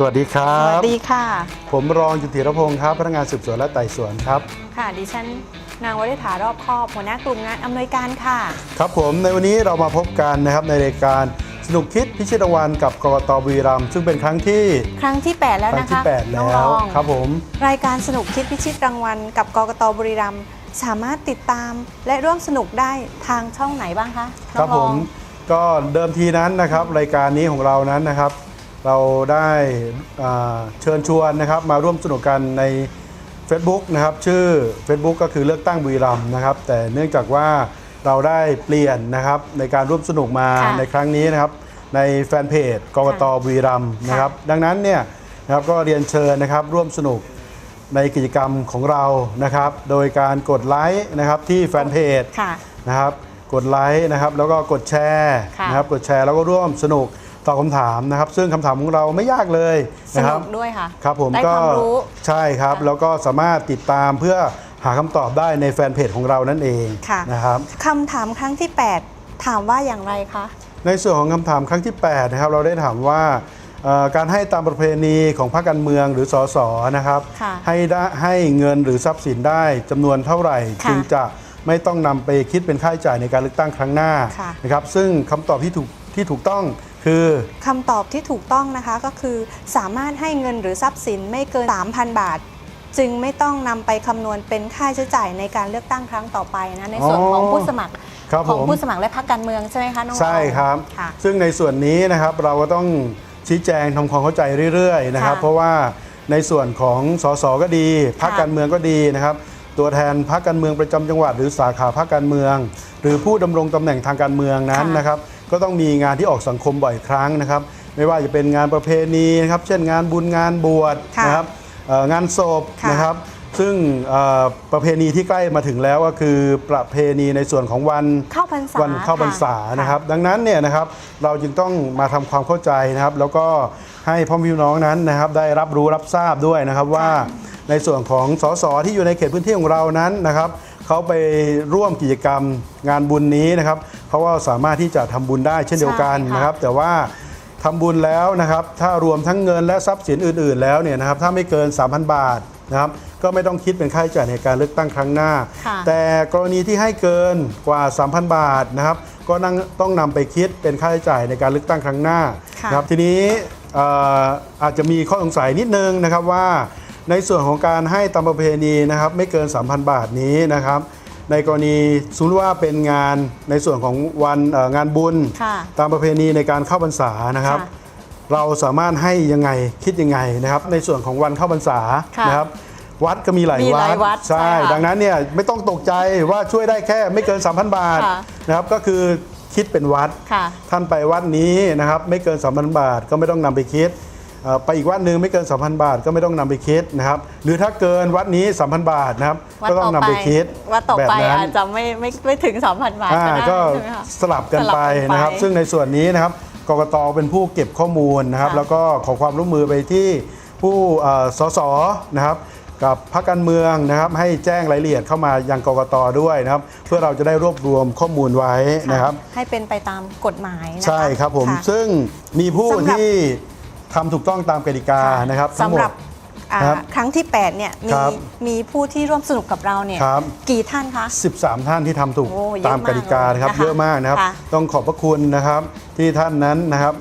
สวัสดีครัสวับสดีค่ะ ผมรองจุติรพงศ์ครับพนักงานสืบสวนและไต่สวนครับ ค่ะ ดิฉันนางวริษฐารอบคอบหัวหน้ากลุ่มงานอำนวยการค่ะ ครับผมในวันนี้เรามาพบกันนะครับในรายการสนุกคิดพิชิตรางวัลกับกกตบุรีรัมย์ซึ่งเป็นครั้งที่ครั้งที่ 8 แล้วครั้นะงที่ คะ8 น้องแล้รวองครับผม รายการสนุกคิดพิชิตรางวัล กับกกตบุรีรัมย์สามารถติดตามและร่วมสนุกได้ทางช่องไหนบ้างคะครับน้องผรอมง ก็เดิมทีนั้นนะครับรายการนี้ของเรานั้นนะครับ เราได้อ่าเชิญชวนนะครับมาร่วมสนุกกันใน Facebook นะครับชื่อ Facebook ก็คือเลือกตั้งบุรีรัมย์นะครับ แต่เนื่องจากว่าเราได้เปลี่ยนนะครับในการร่วมสนุกมาค่ะในครั้งนี้นะครับ ในแฟนเพจกกตบุรีรัมย์นะครับ ดังนั้นเนี่ยนะครับก็เรียนเชิญนะครับร่วมสนุกในกิจกรรมของเรานะครับ โดยการกดไลค์นะครับที่แฟนเพจ ค่ะ นะครับกดไลค์นะครับแล้วก็กดแชร์ค่ะนะครับกดแชร์แล้วก็ร่วมสนุก ตอบคำถามนะครับ ซึ่งคำถามของเราไม่ยากเลยสนะคนุรับกด้วยค่ะครับผมได้ก็ความรู้ใช่ครับค่ะแล้วก็สามารถติดตามเพื่อหาคำตอบได้ในแฟนเพจของเรานั่นเองค่ะนะครับคำถามครั้งที่ 8 ถามว่าอย่างไรคะในส่วนของคำถามครั้งที่8นะครับเราได้ถามว่าเอ่อการให้ตามประเพณีของพรรคการเมืองหรือสสนะครับค่ะให้ได้ให้เงินหรือทรัพย์สินได้จำนวนเท่าไหร่ค่ะจึงจะ ไม่ต้องนำไปคิดเป็นค่าใช้จ่ายในการเลือกตั้งครั้งหน้าค่ะนะครับซึ่งคำตอบที่ถูกที่ถูกต้องคือคำตอบที่ถูกต้องนะคะก็คือ สามารถให้เงินหรือทรัพย์สินไม่เกิน 3,000 บาท จึงไม่ต้องนำไปคำนวณเป็นค่าใช้จ่ายในการเลือกตั้งครั้งต่อไปนะในส่วนของผู้สมัครครับของผมผู้สมัครและพรรคการเมืองใช่ไหมคะน้องๆใช่ครับค่ะซึ่งในส่วนนี้นะครับเราก็ต้องชี้แจงทำความเข้าใจเรื่อยๆนะครับค่ะเพราะว่าในส่วนของสสก็ดีพรรคค่ะการเมืองก็ดีนะครับ ตัวแทนพรรคการเมืองประจำจังหวัด หรือสาขาพรรคการเมือง หรือผู้ดำรงตำแหน่งทางการเมืองนั้นค่ะนะครับก็ต้องมีงานที่ออกสังคมบ่อยครั้งนะครับ ไม่ว่าจะเป็นงานประเพณีนะครับ เช่นงานบุญงานบวชค่ะนะครับเอ่องานศพค่ะนะครับ ซึ่งเอ่อประเพณีที่ใกล้มาถึงแล้วก็คือประเพณีในส่วนของวันเข้าพรรษาวันเข้าพรรษาค่ะนะครับ ดังนั้นเนี่ยนะครับเราจึงต้องมาทำความเข้าใจนะครับ แล้วก็ให้พ่อพี่น้องนั้นนะครับ ได้รับรู้รับทราบด้วยนะครับว่า ในส่วนของสสที่อยู่ในเขตพื้นที่ของเรานั้นนะครับเขาไปร่วมกิจกรรมงานบุญนี้นะครับเขาก็สามารถที่จะทำบุญได้เช่นเดียวกันใช่ค่ะนะครับ แต่ว่าทำบุญแล้วนะครับ ถ้ารวมทั้งเงินและทรัพย์สินอื่น ๆ แล้วเนี่ยนะครับ ถ้าไม่เกิน 3,000 บาทนะครับ ก็ไม่ต้องคิดเป็นค่าใช้จ่ายในการเลือกตั้งครั้งหน้าค่ะแต่กรณีที่ให้เกินกว่า 3,000 บาทนะครับ ก็นั่งต้องนำไปคิดเป็นค่าใช้จ่ายในการเลือกตั้งครั้งหน้าค่ะนะครับ ทีนี้เอ่ออาจจะมีข้อสงสัยนิดนึงนะครับว่า ในส่วนของการให้ตามประเพณีนะครับไม่เกิน 3,000 บาทนี้นะครับ ในกรณีสมมติว่าเป็นงานในส่วนของวันเอ่องานบุญค่ะตามประเพณีในการเข้าพรรษานะครับค่ะเราสามารถให้ยังไงคิดยังไงนะครับ ในส่วนของวันเข้าพรรษาค่ะนะครับวัดก็มีหลายมีหวัลายดวัดใช่ใช่ค่ะดังนั้นเนี่ยไม่ต้องตกใจว่าช่วยได้แค่ไม่เกิน 3,000 บาทค่ะนะครับก็คือคิดเป็นวัดค่ะท่านไปวัดนี้นะครับไม่เกิน 3,000 บาทก็ไม่ต้องนำไปคิดเอ่อ ไปอีกวัดหนึ่งไม่เกิน 3,000 บาทก็ไม่ต้องนำไปคิดนะครับ หรือถ้าเกินวัดนี้ 3,000 บาทนะครับวัดก็ต้ต่อองนำไปไปคิดวัดต่อแบบไปนั้นอาจจะไม่ไม่ไม่ถึง2,000 บาทอ่าก็ได้ก็ใช่ไหมคะสลับกันสลับไปกันไปนะครับ ซึ่งในส่วนนี้นะครับกกตเป็นผู้เก็บข้อมูลนะครับค่ะแล้วก็ขอความร่วมมือไปที่ผู้เอ่อสสนะครับกับพรรคการเมืองนะครับ ให้แจ้งรายละเอียดเข้ามายังกกตด้วยนะครับ เพื่อเราจะได้รวบรวมข้อมูลไว้นะครับ ให้เป็นไปตามกฎหมายนะคะใช่ครับผมะซึ่งมีผู้สำหรับที่ ทำถูกต้องตามกติกานะครับทั้งหมสำหด รับอ่าครับครั้งที่8เนี่ยมีครับมีผู้ที่ร่วมสนุกกับเราเนี่ยครับ กี่ท่านคะ 13 ท่านที่ทำถูกโอ้เยอะตามกติกานะครับมากเลยนะคะเยอะมากนะครับ ค่ะ ต้องขอบพระคุณนะครับที่ท่านนั้นนะครับ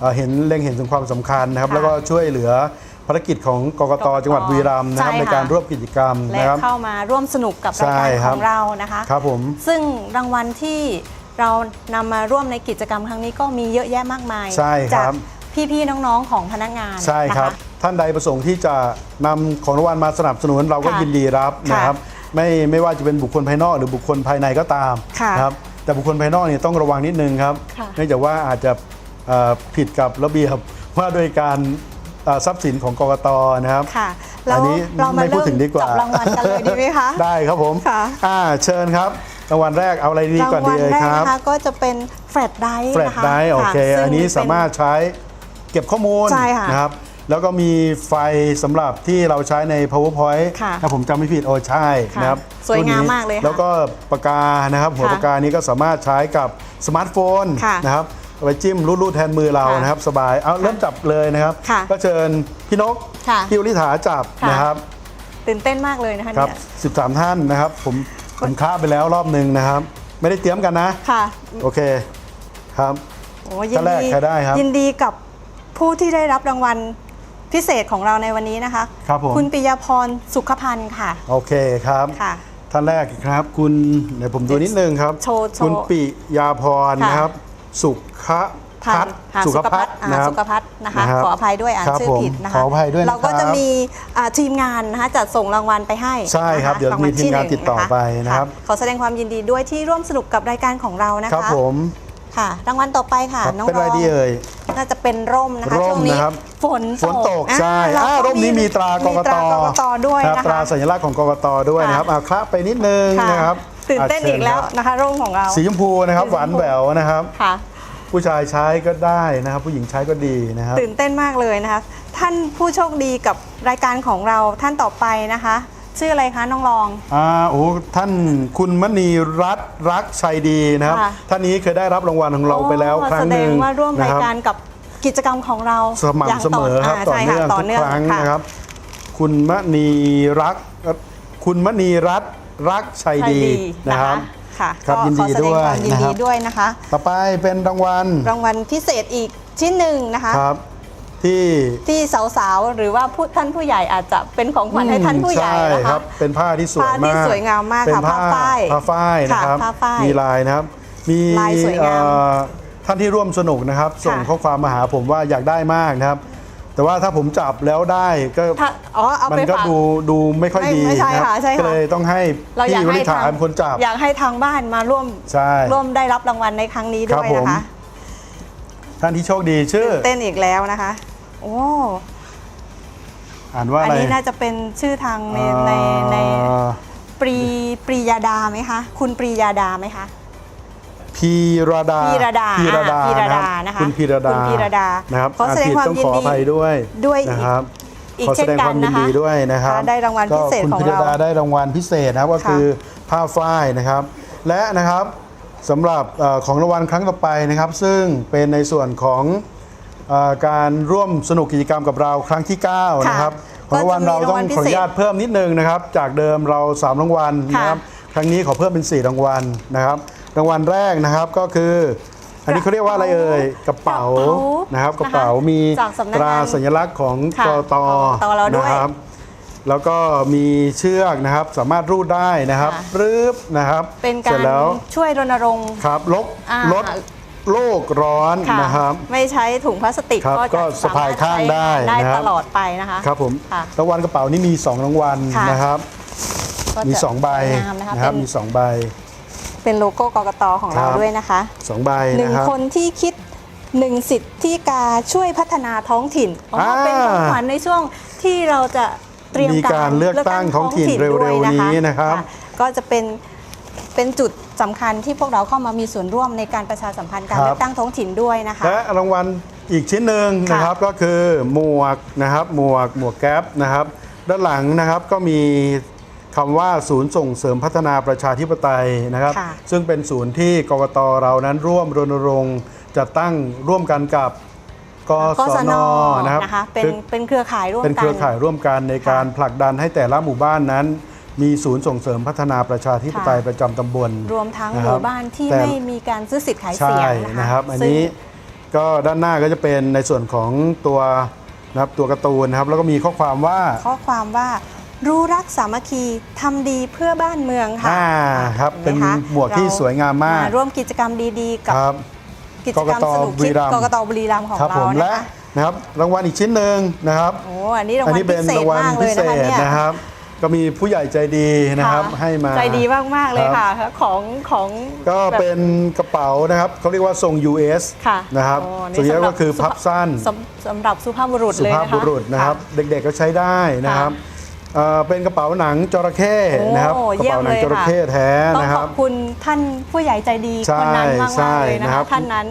เอ่อเห็นเล็งเห็นถึงความสำคัญนะครับค่ะแล้วก็ช่วยเหลือภารกิจของกกตกกตจังหวัดบุรีรัมย์นะครับใช่ในค่ะ การร่วมกิจกรรมและนะครับ เข้ามาร่วมสนุกกับรายการใช่ครัขบองเรานะคะ ครับผม ซึ่งรางวัลที่เรานำมาร่วมในกิจกรรมครั้งนี้ก็มีเยอะแยะมากมาย ใช่คจารักบ พี่ๆน้องๆของพนักงานใช่ครับ นะะ ท่านใดประสงค์ที่จะนำของรางวัลมาสนับสนุนเราก็ค่ะยินดีรับค่ะนะครับ ไม่ไม่ว่าจะเป็นบุคคลภายนอกหรือบุคคลภายในก็ตามค่ะนะครับแต่บุคคลภายนอกเนี่ยต้องระวังนิดนึงครับค่ะ เนื่องจากว่าอาจจะเอ่อผิดกับระเบียบว่าด้วยการเอ่อทรัพย์สินของกกตนะครับ ค่ะแล้อัวนนี้เรามาไม่พูดเริ่มถึงดีกว่าจับรางวัลกันเลยดีไหมคะ ได้ครับผมค่ะ อ่าเชิญครับรางวัลแรกเอาอะไรดีรางก่อนวัดีลเลยแรกครับ นะคะก็จะเป็นแฟลชไดร์แฟลชนะคะไดร์โอเคซึ่งอันนี้เป็นสามารถใช้เก็บข้อมูลใช่ค่ะนะครับแล้วก็มีไฟสำหรับที่เราใช้ใน powerpoint ค่ะถ้าผมจำไม่ผิดโอ้ใช่ค่ะนะครับสวยงามรุ่นนี้มากเลยค่ะแล้วก็ปากกานะครับ หัวค่ะปากกานี้ก็สามารถใช้กับสมาร์ทโฟนค่ะนะครับเอาไปจิ้มรูดๆแทนมือเราค่ะนะครับ สบายเอาเริ่มจับเลยนะครับ ค่ะก็เชิญพี่นกค่ะพี่วลิถาจับค่ะ นะครับ ตื่นเต้นมากเลยนะคะครับเนี่ย13 ท่านนะครับ ผมผมค้าไปแล้วรอบหนึ่งนะครับ ไม่ได้เตรียมกันนะ ค่ะ โอเคครับ โอ้ยินท่านแรกดีใครได้ครับยินดีกับ ผู้ที่ได้รับรางวัลพิเศษของเราในวันนี้นะคะครับผมคุณปิยพรสุขพันธ์ค่ะโอเคครับ ค่ะ ท่านแรกครับ คุณเดี๋ยวผมดูนิดนึงครับ โชว์โชว์คุณปิยาพรค่ะ นะครับ สุขพัฒน์ค่ะสุสุขขพัพัฒฒน์น์นะอ่าครับ สุขพัฒน์นะคะ นะครับขออภัยด้วยอ่านครับชื่อผมผิดนะคะขออภัยด้วยนะครับ เราก็จะมีอ่าทีมงานนะคะจัดส่งรางวัลไปให้ใช่ครับนะะเดี๋ยวรางวัลมีทีมงานหติดต่อไปนะครับ ขอแสดงความยินดีด้วยที่ร่วมสนุกกับรายการของเรานะครับคะผม ค่ะ รางวัลต่อไปค่ะ ครับน้องเป็นอะไรรองดีเอ่ย น่าจะเป็นร่มนะคะร่มช่วงนี้นะครับ ฝนฝนตกใช่อ่าอ่าแล้วก็ร่มนี้มีตรากกมีตตรากกตด้วยครับนะตราคะ สัญลักษณ์ของกกตด้วยค่ะนะครับเอาคละไปนิดนึงค่ะนะครับตื่นเต้นะชิอีญกแล้วครับนะคะ ร่มของเรา สีชมพูนะครับสีชมพู หวานแหววนะครับ ค่ะ ผู้ชายใช้ก็ได้นะครับ ผู้หญิงใช้ก็ดีนะครับ ตื่นเต้นมากเลยนะคะ ท่านผู้โชคดีกับรายการของเราท่านต่อไปนะคะ ชื่ออะไรคะน้องรอง อ่าโอ้ท่านคุณมณีรัตน์รักชัยดีนะครับ ค่ะ ท่านนี้เคยได้รับรางวัลของเราไปแล้วโอ้ครั้งหนึ่งแสดงว่าร่วมนะรายครับการกับกิจกรรมของเราสม่ำเสมอครับย่างต่อใช่เนื่องค่ะต่อทุกเนื่องครั้งค่ะนะครับ คุณมณีรักคุณมณีรัตน์รักชัยใช่ดีดีนะครับ ค่ะครับก็ยินดีขอแสดงด้วยความยินนะคดีรับด้วยนะคะ ต่อไปเป็นรางวัล รางวัลพิเศษอีกชิ้นหนึ่งนะคะ ครับ ที่ที่สาวๆหรือว่าผู้ท่านผู้ใหญ่อาจจะเป็นของขวัญให้ท่านผู้ใหญ่ช่นะคคะรับ เป็นผ้าที่สวยผ้าที่มากสวยงามมากเป็นค่ะผ้าผ้าฝ้ายผ้าฝ้ายนะครับค่ะผ้าฝ้ายมีลายนะครับ มีลายสวยงามเอ่อท่านที่ร่วมสนุกนะครับ ส่งค่ะ ข้อความมาหาผมว่าอยากได้มากนะครับ แต่ว่าถ้าผมจับแล้วได้ก็ถ้าอ๋อเอามัไปก็ฝาก ดูดูไม่ค่อยไม่ดีไม่ใช่นะค่ะใช่ค่ะ ก็เลยต้องให้เราอยากพี่วให้ริษาทางเป็นคนจับ อยากให้ทางบ้านมาร่วมใช่ร่วมได้รับรางวัลในครั้งนี้ด้วยครับผม นะคะ ท่านที่โชคดีชื่อ เต้นอีกแล้วนะคะ โอ้ อ่านว่าอัอะไรนี้น่าจะเป็นชื่อทางในในในเอ่อปรีปรียาดาไหมคะ คุณปรียาดาไหมคะ พีระดาพีระดาพีระดาอ่าพีระดานะนะครัคะบคุณพีระดาคุณพีระดานะครับขอแสดงความผิต้องยินขอดีอภัยด้วยด้วยอีกนะครับอีกขอแสดงความยินดีเช่นกันนะคะด้วยนะครับได้รางวัลพิเศษก็ของคุณพีระเราดาได้รางวัลพิเศษนะครับก็ค่ะ คือผ้าฝ้ายนะครับ และนะครับ สำหรับเอ่อของรางวัลครั้งต่อไปนะครับ ซึ่งเป็นในส่วนของเอ่อการร่วมสนุกกิจกรรมกับเราครั้งที่ 9 นะครับ ของรางวัลเราต้องขออนุญาตเพิ่มนิดนึงนะครับ จากเดิมเราสามรางวัลนะครับ ครั้งนี้ขอเพิ่มเป็น 4 รางวัลนะครับ รางวัลแรกนะครับก็คือ อันนี้เขาเรียกว่าอะไรเอ่ยกระเป๋ากระเป๋านะครับกระนะคะเป๋ามีจากสำนักตรางานสัญลักษณ์ของค่ะกตของกตเราด้วยนะครับ แล้วก็มีเชือกนะครับสามารถรูดได้นะครับค่ะ ปรื๊บนะครับเป็นสการ็จรแล้วช่วยรณรงค์ ครับลดอ่า ลดโลกร้อนค่ะนะครับ ไม่ใช้ถุงพลาสติกครับก็ก็จะสะพายข้างได้ได้นะครับ ตลอดไปนะคะ ครับผมค่ะรางวัลกระเป๋านี่มี 2 รางวัลค่ะ นะครับ ก็มีจะ2ใบสวยงามนะคะนะครับเป็นมี 2 ใบ เป็นโลโก้กกตของเราครับ ด้วยนะคะ2 ใบหนึ่งนะครับ คนที่คิดหนึ่งสิทธิกาช่วยพัฒนาท้องถิ่นอ๋ออ่าเป็นของขวัญในช่วงที่เราจะ เตรียมมีการเลือกตั้งท้องถิ่นด้วยเร็วๆนี้นะครับ ก็จะเป็นเป็นจุดสำคัญที่พวกเราเข้ามามีส่วนร่วมในการประชาสัมพันธ์การครับเลือกตั้งท้องถิ่นด้วยนะคะและรางวัลอีกชิ้นหนึ่งค่ะนะครับก็คือหมวกนะครับหมวกหมวกแก๊ปนะครับ ด้านหลังนะครับก็มีคำว่าศูนย์ส่งเสริมพัฒนาประชาธิปไตยนะครับค่ะซึ่งเป็นศูนย์ที่กกตเรานั้นร่วมรณรงค์จัดตั้งร่วมกันกับ กกศศนนนะครับนะคะเป็นคือเป็นเครือข่ายร่วมเป็นกัเครือข่ายร่วมกันในการผลักดันให้แต่ละหมู่บ้านนั้น มีศูนย์ส่งเสริมพัฒนาประชาธิปไตยค่ะประจำตำบล รวมทั้งนะหครับมู่บ้านที่แต่ไม่มีการซื้อสิทธิ์ขายใช่เสียงนะคะนะครับ อันซึ่งนี้ก็ด้านหน้าก็จะเป็นในส่วนของตัวนะครับตัวการ์ตูนนะครับแล้วก็มีข้อความว่าข้อความว่ารู้รักสามัคคีทำดีเพื่อบ้านเมืองค่ะอ่าครับห็เป็นไคะหมวกที่เรสวยงามมาก ร่วมกิจกรรมดีๆ กับครับ กิจกรรมกกตสนุกบุรีคิดรัมย์กกตบุรีรัมย์ของครับผเรามนะและคะนะครับรางวัลอีกชิ้นหนึ่งนะครับ โอ้อันนี้รางอันวัลนี้พิเป็นเศษรางวัลมากเลพิยเศนะคะษเนี่ย นะครับ ก็มีผู้ใหญ่ใจดีนะครับค่ะให้มา ใจดีมาก ๆ เลยครัค่ะบของของก็แบบ เป็นกระเป๋านะครับเขาเรียกว่าทรง US ค่ะนะครับโอ้ส่วนใหญ่สำหรัก็คือพับสั้นสำสำหรับสุภาพบุรุษสุเลยภาพนะคะบุรุษนะครับ เด็กๆก็ใช้ได้นะครับ เอ่อเป็นกระเป๋าหนังจระเข้โอ้นะครับกระเยี่ยมเป๋าหนังเลยจระเข้ค่ะแท้ต้องนะคขรัอบ บคุณท่านผู้ใหญ่ใจดีใช่คนนั้นมากใช่ๆเลยนะนะครัคะบ ท่านนั้น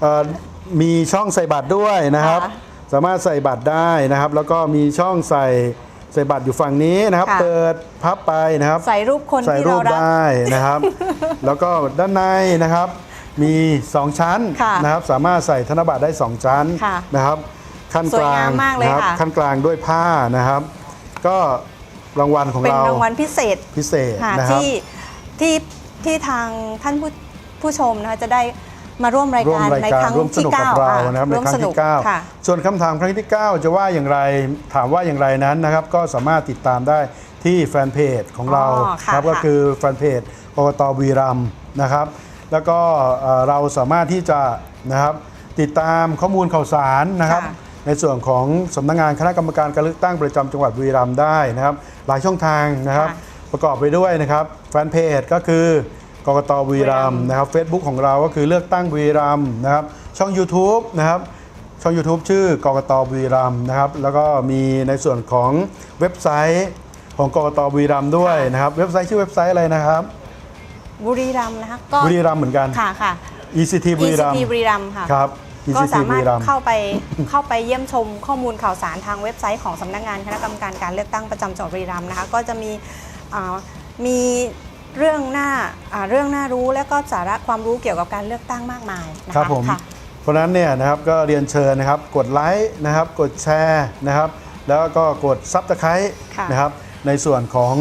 เอ่อมีช่องใส่บัตรด้วยนะครับ ค่ะสามารถใส่บัตรได้นะครับ แล้วก็มีช่องใส่ใส่บัตรอยู่ฝั่งนี้นะครับ ค่ะ เปิดพับไปนะครับ ใส่รูปคนใส่ที่รูเราปรัก ได้นะครับ แล้วก็ด้านในนะครับ มี 2 ชั้นค่ะนะครับ สามารถใส่ธนบัตรได้ 2 ชั้นค่ะนะครับ ขั้นสกวยลางงามมากเลยนะครัค่ะขั้นกลางด้วยผ้านะครับ ก็รางวัลของเป็นเรารางวัลพิเศษพิเศษค่ะนะครับ ที่ที่ที่ทางท่านผู้ผู้ชมนะคะจะได้มาร่วมรายร่วมการรายในการครั้งร่วมสที่นุกกับ9เราอะนะครับในร่วมครั้สงนุกที่ค่ะ 9ส่วนคำถามครั้งที่ 9 จะว่าอย่างไรถามว่าอย่างไรนั้นนะครับ ก็สามารถติดตามได้ที่แฟนเพจของเราอ๋อค่ะครับก็ค่ะคือแฟนเพจกกตวีรัมย์นะครับ แล้วก็เอ่อเราสามารถที่จะนะครับติดตามข้อมูลข่าวสารนะครับ ค่ะ ในส่วนของสำนักงานคณะกรรมการการเลือกตั้งประจำจังหวัดบุรีรัมย์ได้นะครับ หลายช่องทางนะครับค่ะประกอบไปด้วยนะครับแฟนเพจก็คือกกตบุรีรัมย์นะครับ Facebook ของเราก็คือเลือกตั้งบุรีรัมย์นะครับ ช่อง YouTube นะครับช่อง YouTube ชื่อกกตบุรีรัมย์นะครับ แล้วก็มีในส่วนของเว็บไซต์ของกกตบุรีรัมย์ด้วยนะครับ เว็บไซต์ชื่อเว็บไซต์อะไรนะครับ บุรีรัมย์นะคะก็บุรีรัมย์เหมือนกันค่ะค่ะ ECT บุรีรัม ECT ย์บุรีรัมย์ค่ะครับ ก็ ECT สาบุมารถรีรัมย์เข้าไปเข้าไปเยี่ยมชมข้อมูลข่าวสารทางเว็บไซต์ของสำนักงานคณะกรรมการการเลือกตั้งประจำจังหวัดบุรีรัมย์นะคะก็จะมีอ่ามีเรื่องหน้าอ่าเรื่องน่ารู้และก็สาระความรู้เกี่ยวกับการเลือกตั้งมากมายนะคะครับผมค่ะเพราะฉะนั้นเนี่ยนะครับก็เรียนเชิญนะครับกดไลค์นะครับกดแชร์นะครับ แล้วก็กดซับสไครต์ค่ะนะครับในส่วนของ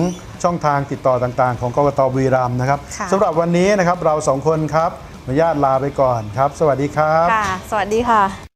ช่องทางติดต่อต่างๆ ของกกตบุรีรัมย์นะครับค่ะสำหรับวันนี้นะครับเราสองคนครับขออ นุญาตลาไปก่อนครับ สวัสดีครับ ค่ะ สวัสดีค่ะ